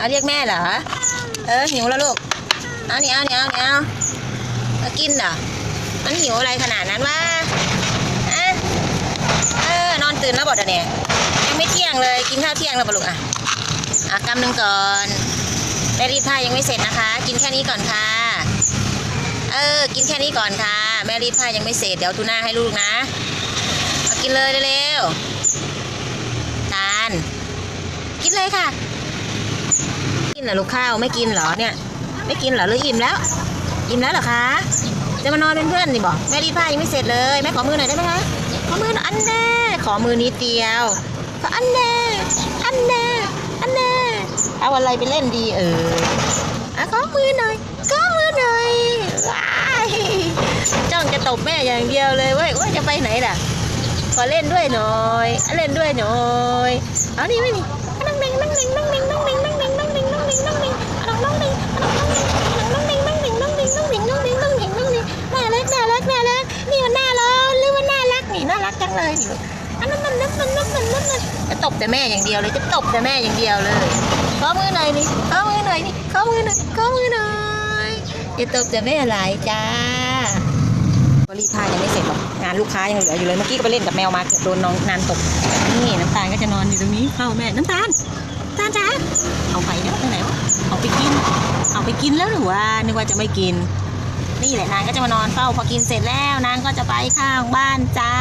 เอาเรียกแม่เหรอ เออหิวแล้วลูก เอาเนี่ยเอาเนี่ยเอาเนี่ยเอาเอากินเหรอ มันหิวอะไรขนาดนั้นวะอะเออนอนตื่นแล้วบอกเดี๋ยวนี้ยังไม่เที่ยงเลย กินข้าวเที่ยงแล้วปะลูกอะอะกำหนึ่งก่อนแม่รีดผ้ายังไม่เสร็จนะคะ กินแค่นี้ก่อนค่ะ เออ กินแค่นี้ก่อนค่ะ แม่รีดผ้ายังไม่เสร็จ เดี๋ยวทูน่าให้ลูกนะเอากินเลยเร็วๆทาน กินเลยค่ะ กินเหรอลูกข้าวไม่กินเหรอเนี่ย ไม่กินเหรอหรืออิ่มแล้ว อิ่มแล้วเหรอคะจะมานอนเป็นเพื่อนดิบอกแม่รีดผ้ายังไม่เสร็จเลยแม่ขอมือหน่อยได้ไหมคะขอมืออันแน่ขอมือนิดเดียวขออันแน่อันแน่อันแน่เอาอะไรไปเล่นดีเอออะขอมือหน่อยขอมือหน่อยว้ายจ้องจะตบแม่อย่างเดียวเลยเว้ยว่าจะไปไหนล่ะขอเล่นด้วยหน่อยเล่นด้วยหน่อยเอานี่ไม่นี่นั่งเน่งนั่งเน่งนั่งเน่ง งเลยอันนั้นนั่นนั่นนั่นนั่นนั่นนั่นนั่นจะตบแต่แม่อย่างเดียวเลย จะตบแต่แม่อย่างเดียวเลยข้อมือหน่อยนี่ข้อมือหน่อยนี่ข้อมือหน่อยข้อมือหน่อยจะตบแต่แม่หลายจ้าก็รีดผ้ายังไม่เสร็จหรอกงานลูกค้ายังเหลืออยู่เลยเมื่อกี้ก็ไปเล่นกับแมวมาเกือบโดนน้องนานตกนี่น้ำตาลก็จะนอนอยู่ตรงนี้เข้าแม่น้ำตาลตาลจ้าเอาไปแล้วไปไหนวะเอาไปกิน เอาไปกินแล้วหรือว่านึกว่าจะไม่กินนี่แหละนางก็จะมานอนเฝ้าพอกินเสร็จแล้วนางก็จะไปข้างบ้านจ้า